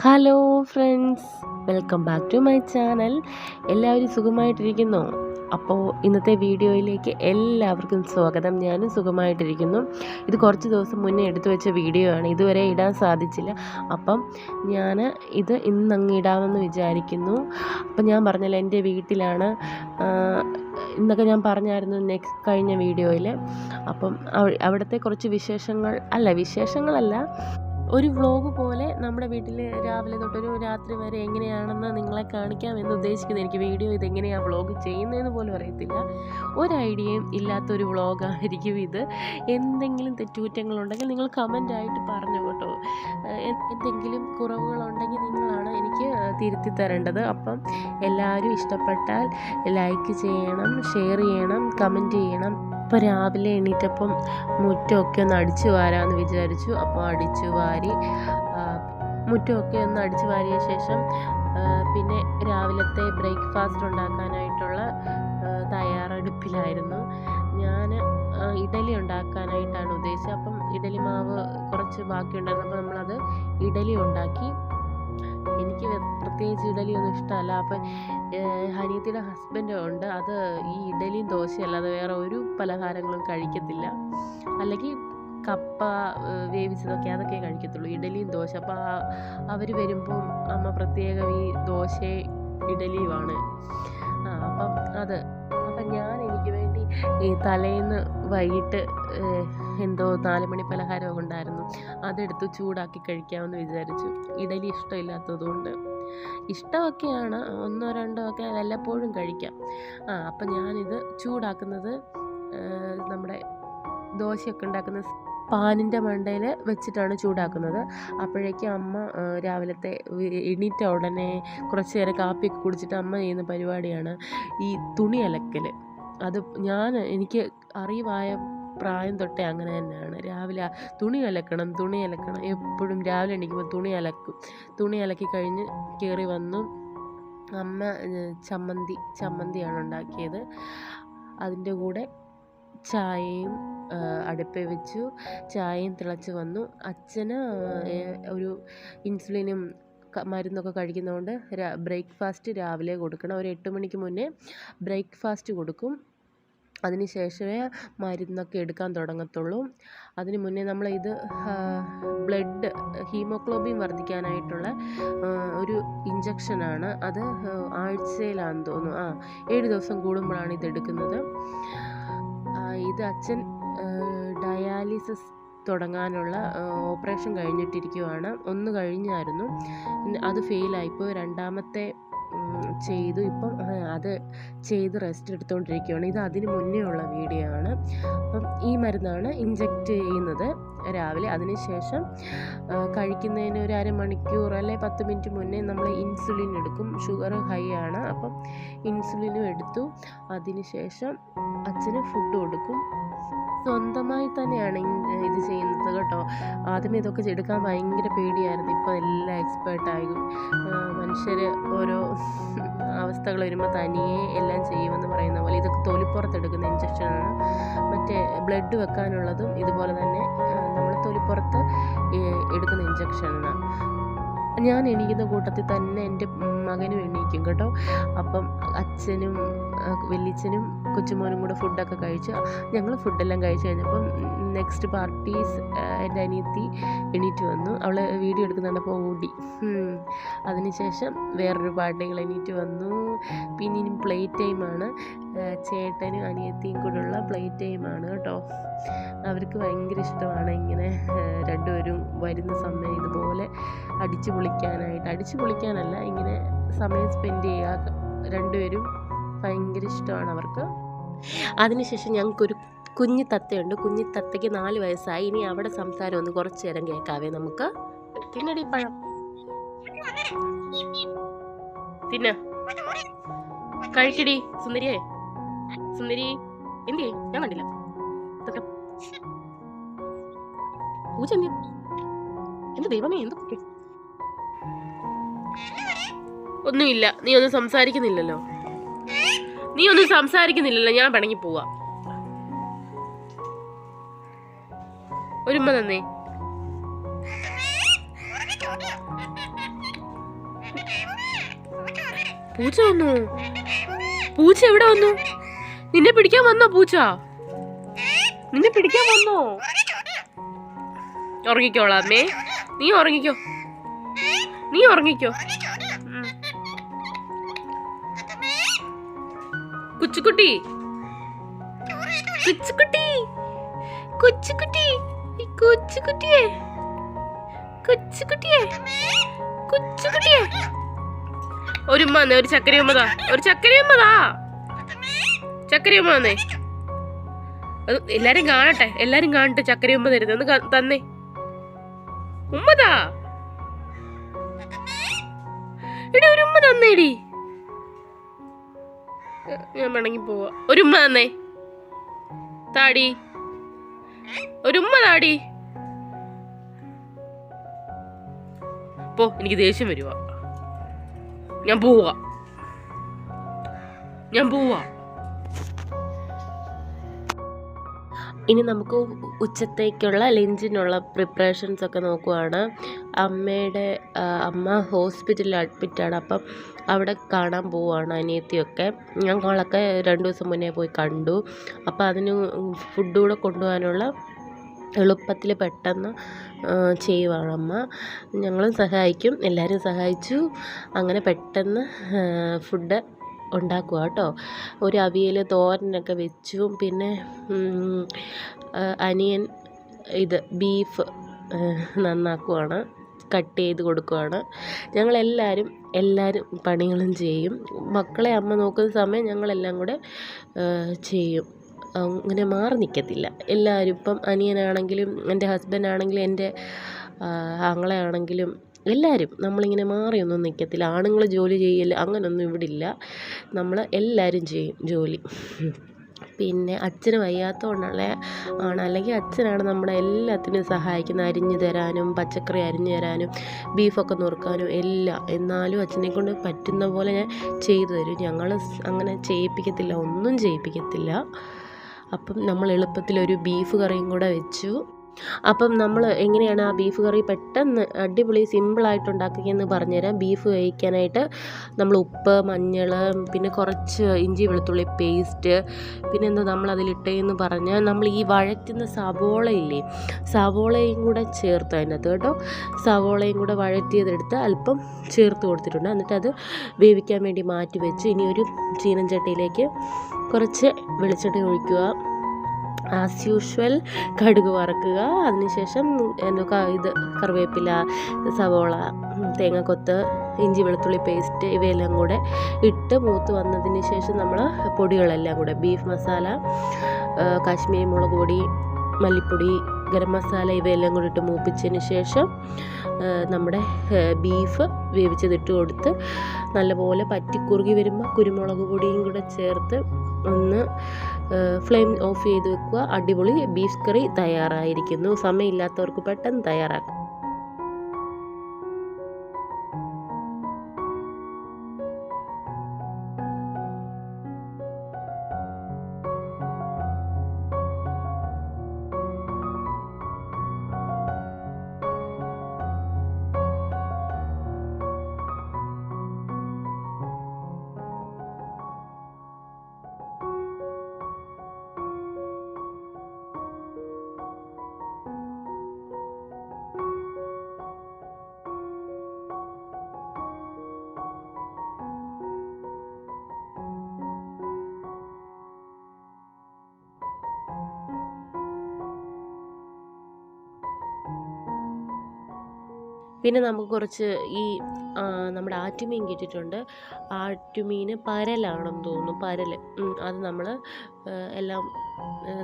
Hello friends welcome back to my channel എല്ലാവരും സുഖമായിട്ടിരിക്കുന്നു? അപ്പോൾ ഇന്നത്തെ വീഡിയോയിലേക്ക് എല്ലാവർക്കും സ്വാഗതം. ഞാനും സുഖമായിട്ടിരിക്കുന്നു. ഇത് കുറച്ച് ദിവസം മുന്നേ എടുത്തു വെച്ച വീഡിയോ ആണ്. ഇതുവരെ ഇടാൻ സാധിച്ചില്ല. അപ്പം ഞാൻ ഇത് ഇന്ന് അങ്ങ് ഇടാമെന്ന് വിചാരിക്കുന്നു. അപ്പം ഞാൻ പറഞ്ഞല്ലോ എന്റെ വീട്ടിലാണ് ഇന്നൊക്കെ ഞാൻ പറഞ്ഞായിരുന്നു നെക്സ്റ്റ് കഴിഞ്ഞ വീഡിയോയിൽ അപ്പം അവ- അവിടുത്തെ കുറച്ച് വിശേഷങ്ങൾ അല്ല വിശേഷങ്ങളല്ല ഒരു വ്ലോഗ് പോലെ നമ്മുടെ വീട്ടിൽ രാവിലെ തൊട്ടൊരു രാത്രി വരെ എങ്ങനെയാണെന്ന് നിങ്ങളെ കാണിക്കാം എന്ന് ഉദ്ദേശിക്കുന്നത് എനിക്ക് വീഡിയോ ഇതെങ്ങനെയാണ് വ്ളോഗ് ചെയ്യുന്നതെന്ന് പോലും അറിയത്തില്ല. ഒരു ഐഡിയയും ഇല്ലാത്തൊരു വ്ളോഗായിരിക്കും ഇത്. എന്തെങ്കിലും തെറ്റുകുറ്റങ്ങളുണ്ടെങ്കിൽ നിങ്ങൾ കമന്റായിട്ട് പറഞ്ഞു കേട്ടോ. എന്തെങ്കിലും കുറവുകളുണ്ടെങ്കിൽ നിങ്ങളാണ് എനിക്ക് തിരുത്തി തരേണ്ടത്. അപ്പം എല്ലാവരും ഇഷ്ടപ്പെട്ടാൽ ലൈക്ക് ചെയ്യണം ഷെയർ ചെയ്യണം കമന്റ് ചെയ്യണം. ഇപ്പോൾ രാവിലെ എണീറ്റപ്പം മുറ്റമൊക്കെ ഒന്ന് അടിച്ചു വാരാമെന്ന് വിചാരിച്ചു. അപ്പോൾ അടിച്ചു വാരി മുറ്റമൊക്കെ ഒന്ന് അടിച്ചു വാരിയ ശേഷം പിന്നെ രാവിലത്തെ ബ്രേക്ക്ഫാസ്റ്റ് ഉണ്ടാക്കാനായിട്ടുള്ള തയ്യാറെടുപ്പിലായിരുന്നു. ഞാൻ ഇഡലി ഉണ്ടാക്കാനായിട്ടാണ് ഉദ്ദേശിച്ചത്. അപ്പം ഇഡലി മാവ് കുറച്ച് ബാക്കി ഉണ്ടായിരുന്നു അപ്പോൾ നമ്മളത് ഇഡലി ഉണ്ടാക്കി എനിക്ക് പ്രത്യേകിച്ച് ഇഡലി ഒന്നും ഇഷ്ടമല്ല. അപ്പം ഹനീത്തിയുടെ ഹസ്ബൻഡ് ഉണ്ട്. അത് ഈ ഇഡലിയും ദോശയും അല്ലാതെ വേറെ ഒരു പലഹാരങ്ങളും കഴിക്കത്തില്ല. അല്ലെങ്കിൽ കപ്പ വേവിച്ചതൊക്കെ അതൊക്കെ കഴിക്കത്തുള്ളൂ. ഇഡലിയും ദോശ. അപ്പോൾ അവർ വരുമ്പോൾ അമ്മ പ്രത്യേകം ഈ ദോശ ഇഡലിയുമാണ്. അപ്പം അത്. അപ്പം ഞാൻ എനിക്ക് വേണ്ടി ഈ തലേന്ന് വൈകിട്ട് എന്തോ നാല് മണി പലഹാരമൊക്കെ ഉണ്ടായിരുന്നു. അതെടുത്ത് ചൂടാക്കി കഴിക്കാമെന്ന് വിചാരിച്ചു. ഇഡലി ഇഷ്ടമില്ലാത്തതുകൊണ്ട്. ഇഷ്ടമൊക്കെയാണ്. ഒന്നോ രണ്ടോ ഒക്കെ വല്ലപ്പോഴും കഴിക്കാം. ആ അപ്പം ഞാനിത് ചൂടാക്കുന്നത് നമ്മുടെ ദോശയൊക്കെ ഉണ്ടാക്കുന്ന പാനിന്റെ മണ്ടയിൽ വെച്ചിട്ടാണ് ചൂടാക്കുന്നത്. അപ്പോഴേക്കും അമ്മ രാവിലത്തെ എണീറ്റ ഉടനെ കുറച്ച് നേരം കാപ്പിയൊക്കെ കുടിച്ചിട്ട് അമ്മ ചെയ്യുന്ന പരിപാടിയാണ് ഈ തുണി അലക്കൽ അത് ഞാൻ എനിക്ക് അറിവായ പ്രായം തൊട്ടേ അങ്ങനെ തന്നെയാണ്. രാവിലെ തുണി അലക്കണം തുണി അലക്കണം. എപ്പോഴും രാവിലെ എണീക്കുമ്പോൾ തുണി അലക്കും. തുണി അലക്കി കഴിഞ്ഞ് കയറി വന്നു. അമ്മ ചമ്മന്തി ചമ്മന്തിയാണ് ഉണ്ടാക്കിയത്. അതിന്റെ കൂടെ ചായയും അടുപ്പിൽ വെച്ചു. ചായയും തിളച്ച് വന്നു. അച്ഛന് ഒരു ഇൻസുലിനും മരുന്നൊക്കെ കഴിക്കുന്നതുകൊണ്ട് ബ്രേക്ക്ഫാസ്റ്റ് രാവിലെ കൊടുക്കണം. ഒരു എട്ട് മണിക്ക് മുന്നേ ബ്രേക്ക്ഫാസ്റ്റ് കൊടുക്കും. അതിന് ശേഷമേ മരുന്നൊക്കെ എടുക്കാൻ തുടങ്ങത്തുള്ളൂ. അതിന് മുന്നേ നമ്മൾ ഇത് ബ്ലഡ് ഹീമോഗ്ലോബിൻ വർദ്ധിക്കാനായിട്ടുള്ള ഒരു ഇഞ്ചക്ഷനാണ് അത് ആഴ്ചയിലാണെന്ന് തോന്നുന്നു. ആ ഏഴ് ദിവസം കൂടുമ്പോഴാണ് ഇത് എടുക്കുന്നത്. ഇത് അച്ഛൻ ഡയാലിസിസ് തുടങ്ങാനുള്ള ഓപ്പറേഷൻ കഴിഞ്ഞിട്ടിരിക്കുവാണ്. ഒന്ന് കഴിഞ്ഞായിരുന്നു. അത് ഫെയിലായിപ്പോൾ രണ്ടാമത്തെ ചെയ്തു. ഇപ്പം അത് ചെയ്ത് റെസ്റ്റ് എടുത്തുകൊണ്ടിരിക്കുകയാണ് ഇത് അതിന് മുന്നേ ഉള്ള വീഡിയോ ആണ്. അപ്പം ഈ മരുന്നാണ് ഇഞ്ചെക്റ്റ് ചെയ്യുന്നത് രാവിലെ. അതിനുശേഷം കഴിക്കുന്നതിന് ഒരു അരമണിക്കൂർ അല്ലെ പത്ത് മിനിറ്റ് മുന്നേ നമ്മൾ ഇൻസുലിൻ എടുക്കും. ഷുഗർ ഹൈ ആണ്. അപ്പം ഇൻസുലിനും എടുത്തു. അതിനുശേഷം അച്ഛന് ഫുഡ് കൊടുക്കും. സ്വന്തമായി തന്നെയാണ് ഇത് ചെയ്യുന്നത് കേട്ടോ. ആദ്യമേ ഇതൊക്കെ എടുക്കാൻ ഭയങ്കര പേടിയായിരുന്നു. ഇപ്പോൾ എല്ലാം എക്സ്പേർട്ടായി മനുഷ്യർ ഓരോ അവസ്ഥകൾ വരുമ്പോൾ തനിയെ എല്ലാം ചെയ്യുമെന്ന് പറയുന്ന പോലെ ഇതൊക്കെ തൊലിപ്പുറത്തെടുക്കുന്ന ഇഞ്ചക്ഷനാണ് മറ്റേ ബ്ലഡ് വെക്കാനുള്ളതും ഇതുപോലെ തന്നെ നമ്മൾ തൊലിപ്പുറത്ത് എടുക്കുന്ന ഇഞ്ചക്ഷനാണ് ഞാൻ എണീക്കുന്ന കൂട്ടത്തിൽ തന്നെ എന്റെ മകനും എണീക്കും കേട്ടോ. അപ്പം അച്ഛനും വല്യച്ഛനും കൊച്ചുമോനും കൂടെ ഫുഡൊക്കെ കഴിച്ച് ഞങ്ങൾ ഫുഡെല്ലാം കഴിച്ച് കഴിഞ്ഞപ്പം നെക്സ്റ്റ് പാർട്ടീസ് എന്റെ അനിയത്തി എണീറ്റ് വന്നു. അവൾ വീഡിയോ എടുക്കുന്നുണ്ടപ്പോൾ ഓടി. അതിനുശേഷം വേറൊരു പാർട്ടികൾ എണീറ്റ് വന്നു. പിന്നെ ഇനി പ്ലേ ടൈമാണ്. ചേട്ടനും അനിയത്തിയും കൂടെയുള്ള പ്ലേ ടൈമാണ് കേട്ടോ. അവർക്ക് ഭയങ്കര ഇഷ്ടമാണ് ഇങ്ങനെ രണ്ടുപേരും വരുന്ന സമയം ഇതുപോലെ അടിച്ചു പൊളിക്കാനായിട്ട്. അടിച്ചു പൊളിക്കാനല്ല ഇങ്ങനെ സമയം സ്പെൻഡ് ചെയ്യുക. രണ്ടുപേരും ഭയങ്കര ഇഷ്ടമാണ് അവർക്ക്. അതിനുശേഷം ഞങ്ങൾക്കൊരു കുഞ്ഞു തത്തയുണ്ട്. കുഞ്ഞു തത്തയ്ക്ക് നാല് വയസ്സായി. ഇനി അവിടെ സംസാരം ഒന്ന് കുറച്ച് നേരം കേൾക്കാവേ നമുക്ക്. തിന്നടി പഴം. തിന്ന. കഴിക്കടി സുന്ദരിയെ. സുന്ദരി എന്തി ഞാൻ കണ്ടില്ല. പൂജ എന്ത് ദൈവമേ എന്ത് ഒന്നുമില്ല. നീ ഒന്നും സംസാരിക്കുന്നില്ലല്ലോ. നീ ഒന്നും സംസാരിക്കുന്നില്ലല്ലോ ഞാൻ പണങ്ങി പോവാ. ഒരുമ്മ തന്നേ പൂച്ച വന്നു. പൂച്ച എവിടെ വന്നു? നിന്നെ പിടിക്കാൻ വന്നോ പൂച്ച? നിന്നെ പിടിക്കാൻ വന്നോ? ഉറങ്ങിക്കോളാമേ നീ ഉറങ്ങിക്കോ. നീ ഉറങ്ങിക്കോ. കുച്ചുകുട്ടി. കൊച്ചുകുട്ടി. കൊച്ചുകുട്ടി. കൊച്ചുകുട്ടിയെ. കൊച്ചുകുട്ടിയെ. കൊച്ചുകുട്ടിയെ. ഒരു ഉമ്മ ഒരു ചക്കര ഉമ്മതാ ഒരു ചക്കര ഉമ്മതാ ചക്കര ഉമ്മ അത് എല്ലാരും കാണട്ടെ എല്ലാരും കാണട്ടെ ചക്കര ഉമ്മ തരുന്നത്. ഒന്ന് തന്നെ. തന്നേ ഉമ്മതാ എടാ ഒരു ഉമ്മ തന്നേടി. ഞാൻ വേണമെങ്കിൽ പോവാ. ഒരു ഉമ്മ തന്നേ. താടി. ഒരു ഉമ്മ താടി. പോ എനിക്ക് ദേഷ്യം വരുവ. ഞാൻ പോവാ. ഞാൻ പോവാ. ഇനി നമുക്ക് ഉച്ചത്തേക്കുള്ള ലഞ്ചിനുള്ള പ്രിപ്പറേഷൻസ് ഒക്കെ നോക്കുവാണ്. അമ്മയുടെ അമ്മ ഹോസ്പിറ്റലിൽ അഡ്മിറ്റാണ്. അപ്പം അവിടെ കാണാൻ പോവുകയാണ് അനിയത്തിയൊക്കെ. ഞങ്ങളൊക്കെ രണ്ട് ദിവസം മുന്നേ പോയി കണ്ടു. അപ്പോൾ അതിന് ഫുഡ് കൂടെ കൊണ്ടുപോകാനുള്ള എളുപ്പത്തിൽ പെട്ടെന്ന് ചെയ്യുവാണ് അമ്മ ഞങ്ങളും സഹായിക്കും. എല്ലാവരും സഹായിച്ചു. അങ്ങനെ പെട്ടെന്ന് ഫുഡ് ഉണ്ടാക്കുക കേട്ടോ. ഒരു അവിയൽ തോരനൊക്കെ വെച്ചു. പിന്നെ അനിയൻ ഇത് ബീഫ് നന്നാക്കുവാണ്. കട്ട് ചെയ്ത് കൊടുക്കുവാണ്. ഞങ്ങളെല്ലാവരും എല്ലാവരും പണികളും ചെയ്യും. മക്കളെ അമ്മ നോക്കുന്ന സമയം ഞങ്ങളെല്ലാം കൂടെ ചെയ്യും. അങ്ങനെ മാറി നിൽക്കത്തില്ല. എല്ലാവരും ഇപ്പം അനിയനാണെങ്കിലും എന്റെ ഹസ്ബൻഡ് ആണെങ്കിലും എന്റെ ആങ്ങളെയാണെങ്കിലും എല്ലാവരും നമ്മളിങ്ങനെ മാറിയൊന്നും നിൽക്കത്തില്ല. ആണുങ്ങൾ ജോലി ചെയ്യൽ അങ്ങനൊന്നും ഇവിടെ ഇല്ല. നമ്മൾ എല്ലാവരും ചെയ്യും ജോലി. പിന്നെ അച്ഛന് വയ്യാത്തതുകൊണ്ടുള്ള ആണ്. അല്ലെങ്കിൽ അച്ഛനാണ് നമ്മുടെ എല്ലാത്തിനും സഹായിക്കുന്നത്. അരിഞ്ഞു തരാനും പച്ചക്കറി അരിഞ്ഞു തരാനും ബീഫൊക്കെ നുറുക്കാനും എല്ലാം. എന്നാലും അച്ഛനെ കൊണ്ട് പറ്റുന്ന പോലെ ഞാൻ ചെയ്തു തരും. ഞങ്ങൾ അങ്ങനെ ചെയ്യിപ്പിക്കത്തില്ല ഒന്നും ചെയ്യിപ്പിക്കത്തില്ല. അപ്പം നമ്മൾ എളുപ്പത്തിലൊരു ബീഫ് കറിയും കൂടെ വെച്ചു. അപ്പം നമ്മൾ എങ്ങനെയാണ് ആ ബീഫ് കറി പെട്ടെന്ന് അടിപൊളി സിമ്പിളായിട്ട് ഉണ്ടാക്കുകയെന്ന് പറഞ്ഞുതരാം. ബീഫ് വേവിക്കാനായിട്ട് നമ്മൾ ഉപ്പ് മഞ്ഞൾ പിന്നെ കുറച്ച് ഇഞ്ചി വെളുത്തുള്ളി പേസ്റ്റ് പിന്നെ എന്താ നമ്മൾ അതിലിട്ടേന്ന് പറഞ്ഞാൽ നമ്മൾ ഈ വഴറ്റുന്ന സവോളയില്ലേ സവോളയും കൂടെ ചേർത്ത് അതിനകത്ത് കേട്ടോ. സവോളയും കൂടെ വഴറ്റിയതെടുത്ത് അല്പം ചേർത്ത് കൊടുത്തിട്ടുണ്ട്. എന്നിട്ട് അത് വേവിക്കാൻ വേണ്ടി മാറ്റി വെച്ച് ഇനി ഒരു ചീനച്ചട്ടിയിലേക്ക് കുറച്ച് വെളിച്ചെണ്ണ ഒഴിക്കുക. ആസ് യൂഷ്വൽ കടുക് വറക്കുക. അതിനുശേഷം എന്തൊക്കെ ഇത് കറിവേപ്പില സവോള തേങ്ങക്കൊത്ത് ഇഞ്ചി വെളുത്തുള്ളി പേസ്റ്റ് ഇവയെല്ലാം കൂടെ ഇട്ട് മൂത്ത് വന്നതിന് ശേഷം നമ്മൾ പൊടികളെല്ലാം കൂടെ ബീഫ് മസാല കാശ്മീരി മുളക് പൊടി മല്ലിപ്പൊടി ഗരം മസാല ഇവയെല്ലാം കൂടി ഇട്ട് മൂപ്പിച്ചതിന് ശേഷം നമ്മുടെ ബീഫ് വേവിച്ചതിട്ട് കൊടുത്ത് നല്ലപോലെ പറ്റി കുറുകി വരുമ്പോൾ കുരുമുളക് പൊടിയും കൂടെ ചേർത്ത് ഒന്ന് ഫ്ലെയിം ഓഫ് ചെയ്ത് വെക്കുക. അടിപൊളി ബീഫ് കറി തയ്യാറായിരിക്കുന്നു. സമയമില്ലാത്തവർക്ക് പെട്ടെന്ന് തയ്യാറാക്കാം. പിന്നെ നമുക്ക് കുറച്ച് ഈ നമ്മുടെ ആറ്റുമീൻ കിട്ടിയിട്ടുണ്ട്. ആറ്റുമീൻ പരലാണെന്ന് തോന്നുന്നു. പരൽ അത് നമ്മൾ എല്ലാം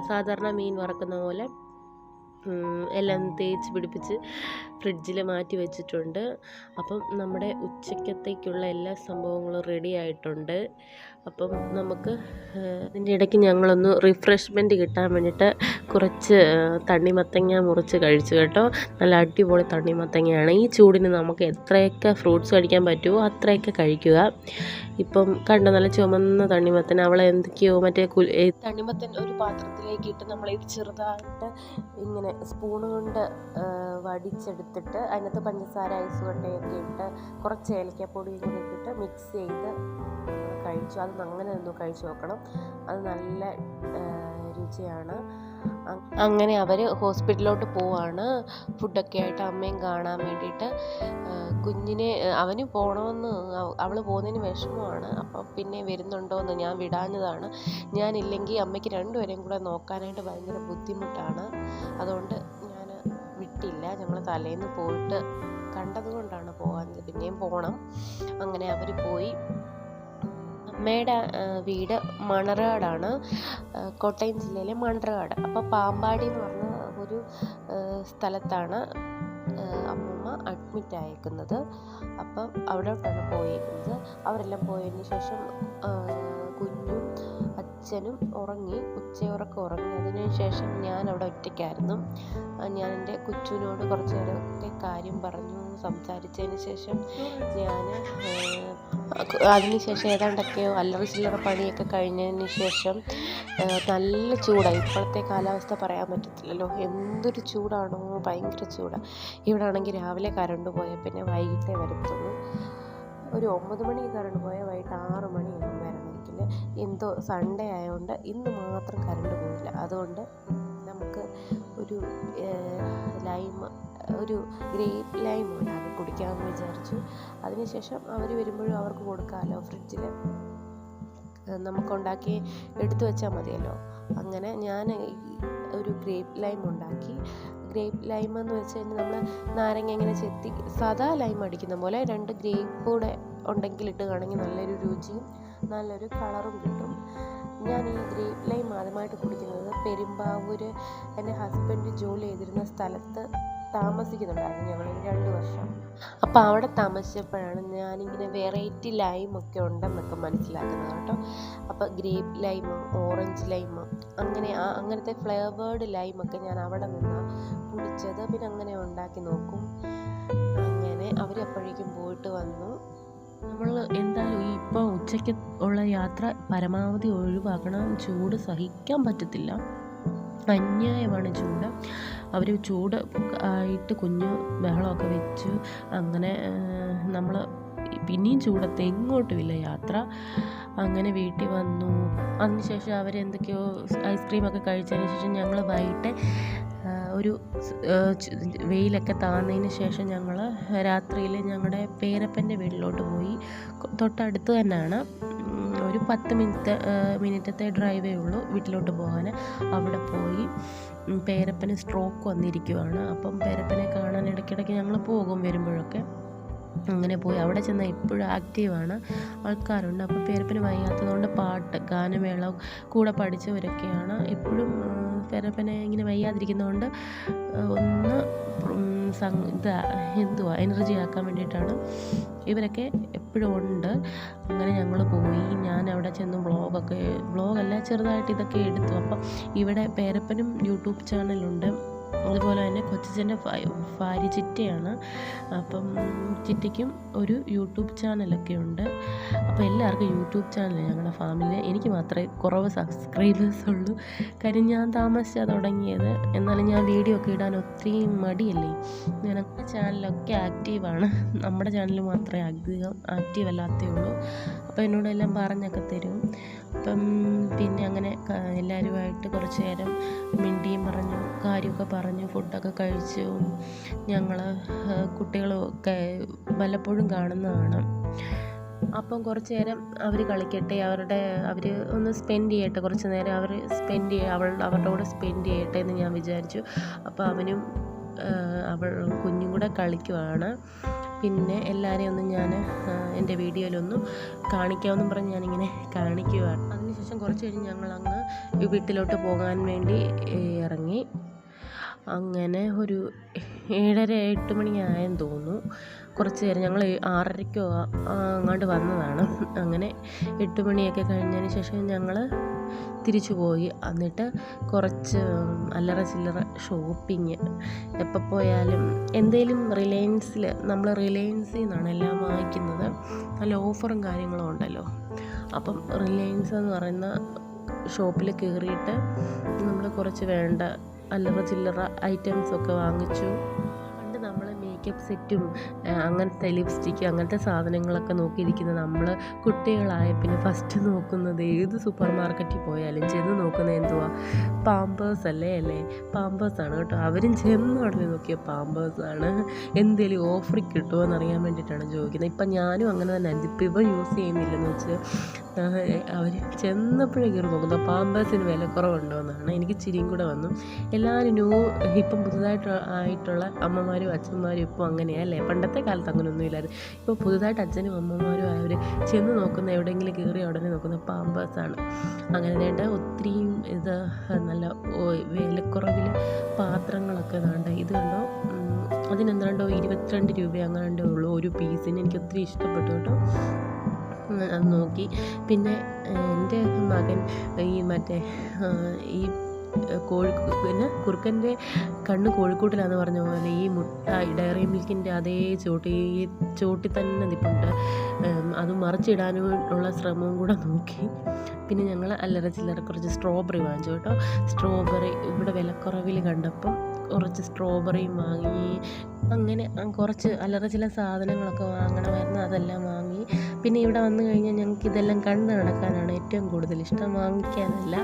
സാധാരണ മീൻ വറക്കുന്ന പോലെ എല്ലാം തേച്ച് പിടിപ്പിച്ച് ഫ്രിഡ്ജിൽ മാറ്റി വെച്ചിട്ടുണ്ട്. അപ്പം നമ്മുടെ ഉച്ചക്കത്തേക്കുള്ള എല്ലാ സംഭവങ്ങളും റെഡി ആയിട്ടുണ്ട്. അപ്പം നമുക്ക് ഇതിന്റെ ഇടയ്ക്ക് ഞങ്ങളൊന്ന് റിഫ്രഷ്മെന്റ് കിട്ടാൻ വേണ്ടിയിട്ട് കുറച്ച് തണ്ണിമത്തങ്ങ മുറിച്ച് കഴിച്ചു കേട്ടോ. നല്ല അടിപൊളി തണ്ണിമത്തങ്ങയാണ് ഈ ചൂടിന് നമുക്ക് എത്രയൊക്കെ ഫ്രൂട്ട്സ് കഴിക്കാൻ പറ്റുമോ അത്രയൊക്കെ കഴിക്കുക. ഇപ്പം കണ്ട നല്ല ചുമന്ന തണ്ണിമത്തൻ അവളെ എന്തൊക്കെയോ മറ്റേ കുൽ തണ്ണിമത്തൻ ഒരു പാത്രത്തിലേക്ക് ഇട്ട് നമ്മൾ ഇത് ചെറുതായിട്ട് ഇങ്ങനെ സ്പൂൺ കൊണ്ട് ആ, വടിച്ചെടുത്തിട്ട് അതിനകത്ത് പഞ്ചസാര ഐസ് കൊണ്ടയൊക്കെ ഇട്ട് കുറച്ച് ഏലക്കപ്പൊടിയും കൂടി ഇട്ടിട്ട് മിക്സ് ചെയ്ത് കഴിച്ചു. അത് അങ്ങനെ ഒന്ന് കഴിച്ചു നോക്കണം. അത് നല്ല രുചിയാണ്. അങ്ങനെ അവർ ഹോസ്പിറ്റലിലോട്ട് പോവാണ്. ഫുഡൊക്കെ ആയിട്ട് അമ്മയും കാണാൻ വേണ്ടിയിട്ട്. കുഞ്ഞിനെ അവന് പോകണമെന്ന് അവൾ പോകുന്നതിന് വിഷമമാണ്. അപ്പോൾ പിന്നെ വരുന്നുണ്ടോയെന്ന് ഞാൻ വിടാഞ്ഞതാണ്. ഞാനില്ലെങ്കിൽ അമ്മയ്ക്ക് രണ്ടുപേരെയും കൂടെ നോക്കാനായിട്ട് ഭയങ്കര ബുദ്ധിമുട്ടാണ്. അതുകൊണ്ട് നമ്മൾ ഞങ്ങൾ തലേന്ന് പോയിട്ട് കണ്ടതുകൊണ്ടാണ് പോകാൻ പിന്നെയും പോകണം അങ്ങനെ അവർ പോയി. അമ്മയുടെ വീട് മണർകാടാണ്. കോട്ടയം ജില്ലയിലെ മണർകാട്. അപ്പോൾ പാമ്പാടി എന്ന് പറഞ്ഞ ഒരു സ്ഥലത്താണ് അമ്മമ്മ അഡ്മിറ്റ് ആയേക്കുന്നത്. അപ്പം അവിടോട്ടാണ് പോയേക്കുന്നത്. അവരെല്ലാം പോയതിന് ശേഷം അച്ഛനും ഉറങ്ങി ഉച്ചയുറക്കം ഉറങ്ങി. അതിനുശേഷം ഞാൻ അവിടെ ഒറ്റയ്ക്കായിരുന്നു ഞാൻ എന്റെ കൊച്ചുവിനോട് കുറച്ച് നേരമൊക്കെ കാര്യം പറഞ്ഞു സംസാരിച്ചതിന് ശേഷം ഞാൻ അതിനുശേഷം ഏതാണ്ടൊക്കെയോ അല്ലറ ചില്ലറ പണിയൊക്കെ കഴിഞ്ഞതിന് ശേഷം നല്ല ചൂടാണ് ഇപ്പോഴത്തെ കാലാവസ്ഥ പറയാൻ പറ്റത്തില്ലല്ലോ. എന്തൊരു ചൂടാണോ. ഭയങ്കര ചൂടാണ് ഇവിടെ ആണെങ്കിൽ രാവിലെ കറണ്ട് പോയാൽ പിന്നെ വൈകിട്ടേ വരത്തുള്ളൂ. ഒരു ഒമ്പത് മണിക്ക് കറണ്ട് പോയാൽ വൈകിട്ട് ആറ് വരണമെങ്കിൽ എന്തോ സൺഡേ ആയതുകൊണ്ട് ഇന്ന് മാത്രം കറണ്ട് പോയില്ല. അതുകൊണ്ട് നമുക്ക് ഒരു ലൈം ഒരു ഗ്രേപ്പ് ലൈം ഉണ്ടാക്കി കുടിക്കാമെന്ന് വിചാരിച്ചു. അതിനുശേഷം അവർ വരുമ്പോഴും അവർക്ക് കൊടുക്കാമല്ലോ ഫ്രിഡ്ജിൽ നമുക്കുണ്ടാക്കി എടുത്തു വെച്ചാൽ മതിയല്ലോ. അങ്ങനെ ഞാൻ ഒരു ഗ്രേപ്പ് ലൈം ഉണ്ടാക്കി. ഗ്രേപ്പ് ലൈം എന്ന് വെച്ച് കഴിഞ്ഞാൽ നമ്മൾ നാരങ്ങ ഇങ്ങനെ ചെത്തി സാധാ ലൈം അടിക്കുന്ന പോലെ രണ്ട് ഗ്രേപ്പ് കൂടെ ഉണ്ടെങ്കിൽ ഇട്ടുകയാണെങ്കിൽ നല്ലൊരു രുചിയും നല്ലൊരു കളറും കിട്ടും. ഞാൻ ഈ ഗ്രേപ്പ് ലൈം ആദ്യമായിട്ട് കുടിക്കുന്നത് പെരുമ്പാവൂർ എന്റെ ഹസ്ബൻഡ് ജോലി ചെയ്തിരുന്ന സ്ഥലത്ത് താമസിക്കുന്നുണ്ടായിരുന്നു ഞങ്ങൾ രണ്ട് വർഷം. അപ്പോൾ അവിടെ താമസിച്ചപ്പോഴാണ് ഞാനിങ്ങനെ വെറൈറ്റി ലൈമൊക്കെ ഉണ്ടെന്നൊക്കെ മനസ്സിലാക്കുന്നത് കേട്ടോ. അപ്പോൾ ഗ്രേപ്പ് ലൈമ് ഓറഞ്ച് ലൈമ് അങ്ങനെ ആ അങ്ങനത്തെ ഫ്ലേവേർഡ് ലൈമൊക്കെ ഞാൻ അവിടെ നിന്ന് കുടിച്ചത്. പിന്നെ അങ്ങനെ ഉണ്ടാക്കി നോക്കും. അങ്ങനെ അവരപ്പോഴേക്കും പോയിട്ട് വന്നു. നമ്മൾ എന്തായാലും ഇപ്പോൾ ഉച്ചയ്ക്ക് ഉള്ള യാത്ര പരമാവധി ഒഴിവാക്കണം. ചൂട് സഹിക്കാൻ പറ്റത്തില്ല. അന്യായമാണ് ചൂട്. അവർ ചൂട് ആയിട്ട് കുഞ്ഞു ബഹളമൊക്കെ വെച്ച് അങ്ങനെ നമ്മൾ പിന്നെയും ചൂടത്ത് എങ്ങോട്ടുമില്ല യാത്ര. അങ്ങനെ വീട്ടിൽ വന്നു. അതിനുശേഷം അവരെന്തൊക്കെയോ ഐസ്ക്രീമൊക്കെ കഴിച്ചതിന് ശേഷം ഞങ്ങൾ വൈകിട്ട് ഒരു വെയിലൊക്കെ താന്നതിന് ശേഷം ഞങ്ങൾ രാത്രിയിൽ ഞങ്ങളുടെ പേരപ്പന്റെ വീട്ടിലോട്ട് പോയി. തൊട്ടടുത്ത് തന്നെയാണ് ഒരു പത്ത് മിനിറ്റ് മിനിറ്റത്തെ ഡ്രൈവേ ഉള്ളൂ വീട്ടിലോട്ട് പോകാൻ അവിടെ പോയി പേരപ്പന് സ്ട്രോക്ക് വന്നിരിക്കുവാണ്. അപ്പം പേരപ്പനെ കാണാൻ ഇടയ്ക്കിടയ്ക്ക് ഞങ്ങൾ പോകും വരുമ്പോഴൊക്കെ. അങ്ങനെ പോയി. അവിടെ ചെന്നാൽ ഇപ്പോഴും ആക്റ്റീവാണ്. ആൾക്കാരുണ്ട്. അപ്പോൾ പേരപ്പന് വയ്യാത്തതുകൊണ്ട് പാട്ട് ഗാനമേള കൂടെ പഠിച്ചവരൊക്കെയാണ്. ഇപ്പോഴും പേരപ്പനെ ഇങ്ങനെ വയ്യാതിരിക്കുന്നതുകൊണ്ട് ഒന്ന് ഇത് എന്തുവാ എനർജി ആക്കാൻ വേണ്ടിയിട്ടാണ് ഇവരൊക്കെ എപ്പോഴും ഉണ്ട്. അങ്ങനെ ഞങ്ങൾ പോയി. ഞാൻ അവിടെ ചെന്ന് ബ്ലോഗൊക്കെ വ്ളോഗല്ല ചെറുതായിട്ട് ഇതൊക്കെ എടുത്തു. അപ്പം ഇവിടെ പേരപ്പനും യൂട്യൂബ് ചാനലുണ്ട്. അതുപോലെ തന്നെ കൊച്ചച്ഛന്റെ ഭാര്യ ചിറ്റയാണ്. അപ്പം ചിറ്റയ്ക്കും ഒരു യൂട്യൂബ് ചാനലൊക്കെ ഉണ്ട്. അപ്പോൾ എല്ലാവർക്കും യൂട്യൂബ് ചാനൽ ഞങ്ങളുടെ ഫാമിലി എനിക്ക് മാത്രമേ കുറവ് സബ്സ്ക്രൈബേഴ്സ് ഉള്ളൂ. കാര്യം ഞാൻ താമസിച്ചാണ് തുടങ്ങിയത്. എന്നാലും ഞാൻ വീഡിയോ ഒക്കെ ഇടാൻ ഒത്തിരി മടിയല്ലേ? ഞാൻ ചാനലൊക്കെ ആക്റ്റീവാണ്. നമ്മുടെ ചാനൽ മാത്രമേ അധികം ആക്റ്റീവ് അല്ലാത്തേ ഉള്ളൂ. അപ്പോൾ എന്നോടെല്ലാം പറഞ്ഞൊക്കെ തരും. അപ്പം പിന്നെ അങ്ങനെ എല്ലാവരുമായിട്ട് കുറച്ച് നേരം മിണ്ടിയും പറഞ്ഞു കാര്യമൊക്കെ പറഞ്ഞു ഫുഡൊക്കെ കഴിച്ചു. ഞങ്ങൾ കുട്ടികളൊക്കെ വല്ലപ്പോഴും കാണുന്നതാണ്. അപ്പം കുറച്ച് നേരം അവർ കളിക്കട്ടെ അവരുടെ അവർ ഒന്ന് സ്പെൻഡ് ചെയ്യട്ടെ കുറച്ച് നേരം അവർ സ്പെൻഡ് ചെയ്യ അവൾ അവരുടെ കൂടെ സ്പെൻഡ് ചെയ്യട്ടെ എന്ന് ഞാൻ വിചാരിച്ചു. അപ്പോൾ അവനും അവൾ കുഞ്ഞും കൂടെ കളിക്കുവാണ്. പിന്നെ എല്ലാവരെയും ഒന്ന് ഞാൻ എന്റെ വീഡിയോയിലൊന്നും കാണിക്കാമെന്നും പറഞ്ഞ് ഞാനിങ്ങനെ കാണിക്കുവാണ് അതിനുശേഷം കുറച്ച് കഴിഞ്ഞ് ഞങ്ങൾ അങ്ങ് വീട്ടിലോട്ട് പോകാൻ വേണ്ടി ഇറങ്ങി. അങ്ങനെ ഒരു ഏഴര എട്ട് മണിയായെന്ന് തോന്നുന്നു. കുറച്ച് നേരം ഞങ്ങൾ ആറരയ്ക്കോ അങ്ങോട്ട് വന്നതാണ്. അങ്ങനെ എട്ട് മണിയൊക്കെ കഴിഞ്ഞതിന് ശേഷം ഞങ്ങൾ തിരിച്ചു പോയി. എന്നിട്ട് കുറച്ച് അല്ലറ ചില്ലറ ഷോപ്പിങ്. എപ്പോൾ പോയാലും എന്തേലും റിലയൻസിൽ നമ്മൾ റിലയൻസിൽ നിന്നാണ് എല്ലാം വാങ്ങിക്കുന്നത്. നല്ല ഓഫറും കാര്യങ്ങളും ഉണ്ടല്ലോ. അപ്പം റിലയൻസ് എന്ന് പറയുന്ന ഷോപ്പിൽ കയറിയിട്ട് നമ്മൾ കുറച്ച് വേണ്ട അല്ലറ ചില്ലറ ഐറ്റംസ് ഒക്കെ വാങ്ങിച്ചു. പണ്ട് നമ്മൾ മേക്കപ്പ് സെറ്റും അങ്ങനത്തെ ലിപ്സ്റ്റിക്ക് അങ്ങനത്തെ സാധനങ്ങളൊക്കെ നോക്കിയിരിക്കുന്ന നമ്മൾ കുട്ടികളായ പിന്നെ ഫസ്റ്റ് നോക്കുന്നത് ഏത് സൂപ്പർ മാർക്കറ്റിൽ പോയാലും ചെന്ന് നോക്കുന്നത് എന്തുവാ? പാമ്പേഴ്സ് അല്ലേ അല്ലേ? പാമ്പേഴ്സാണ് കേട്ടോ. അവരും ചെന്ന് ഉടനെ നോക്കിയ പാമ്പേഴ്സാണ് എന്തെങ്കിലും ഓഫർ കിട്ടുമോ എന്നറിയാൻ വേണ്ടിയിട്ടാണ് ചോദിക്കുന്നത്. ഇപ്പം ഞാനും അങ്ങനെ തന്നെ. ഇപ്പം ഇവ യൂസ് ചെയ്യുന്നില്ലെന്ന് വെച്ച് അവർ ചെന്നപ്പോഴേ കയറി നോക്കുന്നത് പാമ്പേഴ്സിന് വില കുറവുണ്ടോ? എന്നാണ്. എനിക്ക് ചിരിയും കൂടെ വന്നു. എല്ലാവരും ന്യൂ ഇപ്പം പുതുതായിട്ട് ആയിട്ടുള്ള അമ്മമാരും അച്ഛന്മാരും ഇപ്പോൾ അങ്ങനെയല്ലേ പണ്ടത്തെ കാലത്ത് അങ്ങനെയൊന്നും ഇല്ലായിരുന്നു. ഇപ്പോൾ പുതുതായിട്ട് അച്ഛനും അമ്മമാരും ആയവർ ചെന്ന് നോക്കുന്ന എവിടെയെങ്കിലും കയറി ഉടനെ നോക്കുന്ന പാമ്പേഴ്സാണ്. അങ്ങനെ വേണ്ട ഒത്തിരിയും ഇത് നല്ല വിലക്കുറവിൽ പാത്രങ്ങളൊക്കെ വേണ്ട. ഇത് കണ്ടോ? അതിനെന്താണ്ടോ ഇരുപത്തിരണ്ട് രൂപ അങ്ങാണ്ടേ ഉള്ളൂ ഒരു പീസിന്. എനിക്ക് ഒത്തിരി ഇഷ്ടപ്പെട്ടു കേട്ടോ. അത് നോക്കി. പിന്നെ എന്റെ മകൻ ഈ മറ്റേ ഈ കോഴി പിന്നെ കുറുക്കന്റെ കണ്ണ് കോഴിക്കൂട്ടിലാന്ന് പറഞ്ഞ പോലെ ഈ മുട്ട ഡയറി മിൽക്കിന്റെ അതേ ചോട്ടി ഈ ചോട്ടി തന്നെ നിൽപ്പുണ്ട് അത് മറിച്ചിടാനുള്ള ശ്രമവും കൂടെ നോക്കി. പിന്നെ ഞങ്ങൾ അല്ലറ ചില്ലറ കുറച്ച് സ്ട്രോബെറി വാങ്ങിച്ചു കേട്ടോ. സ്ട്രോബെറി ഇവിടെ വിലക്കുറവിൽ കണ്ടപ്പം കുറച്ച് സ്ട്രോബെറിയും വാങ്ങി അങ്ങനെ കുറച്ച് അല്ലറ ചില സാധനങ്ങളൊക്കെ വാങ്ങണമായിരുന്നു അതെല്ലാം വാങ്ങി. പിന്നെ ഇവിടെ വന്നു കഴിഞ്ഞാൽ ഞങ്ങൾക്ക് ഇതെല്ലാം കണ്ടു നടക്കാനാണ് ഏറ്റവും കൂടുതൽ ഇഷ്ടം. വാങ്ങിക്കാനല്ല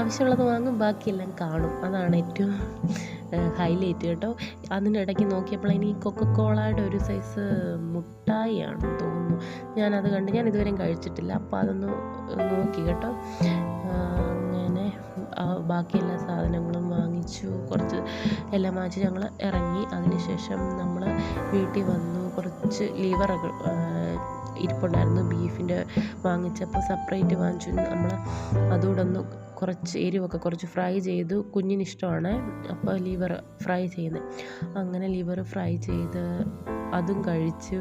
ആവശ്യമുള്ളത് വാങ്ങും ബാക്കിയെല്ലാം കാണും. അതാണ് ഏറ്റവും ഹൈലൈറ്റ് കേട്ടോ. അതിനിടയ്ക്ക് നോക്കിയപ്പോൾ ഇനി കൊക്കക്കോളയുടെ ഒരു സൈസ് മുട്ടായിയാണ് തോന്നുന്നു. ഞാനത് കണ്ട് ഞാൻ ഇതുവരെയും കഴിച്ചിട്ടില്ല. അപ്പോൾ അതൊന്ന് നോക്കി കേട്ടോ. ബാക്കി എല്ലാ സാധനങ്ങളും വാങ്ങിച്ചു. കുറച്ച് എല്ലാം വാങ്ങിച്ച് ഞങ്ങൾ ഇറങ്ങി. അതിനുശേഷം നമ്മൾ വീട്ടിൽ വന്നു. കുറച്ച് ലിവറൊക്കെ ഇരിപ്പുണ്ടായിരുന്നു. ബീഫിന്റെ വാങ്ങിച്ചപ്പോൾ സെപ്പറേറ്റ് വാങ്ങിച്ചു. നമ്മൾ അതുകൂടെ ഒന്ന് കുറച്ച് എരിവൊക്കെ കുറച്ച് ഫ്രൈ ചെയ്തു കുഞ്ഞിന് ഇഷ്ടമാണ് അപ്പോൾ ലിവർ ഫ്രൈ ചെയ്യുന്നത്. അങ്ങനെ ലിവർ ഫ്രൈ ചെയ്ത് അതും കഴിച്ചു.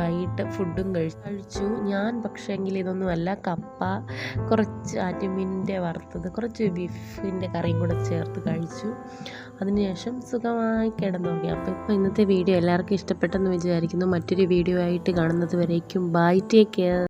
വൈകിട്ട് ഫുഡും കഴിച്ചു. കഴിച്ചു. ഞാൻ പക്ഷേങ്കിൽ ഇതൊന്നുമല്ല കപ്പ കുറച്ച് ആറ്റുമീനിന്റെ വറുത്തത് കുറച്ച് ബീഫിന്റെ കറിയും കൂടെ ചേർത്ത് കഴിച്ചു. അതിനുശേഷം സുഖമായി കിടന്നു നോക്കി അപ്പോൾ ഇപ്പോൾ ഇന്നത്തെ വീഡിയോ എല്ലാവർക്കും ഇഷ്ടപ്പെട്ടെന്ന് വിചാരിക്കുന്നു. മറ്റൊരു വീഡിയോ ആയിട്ട് കാണുന്നത് വരേക്കും. Bye take care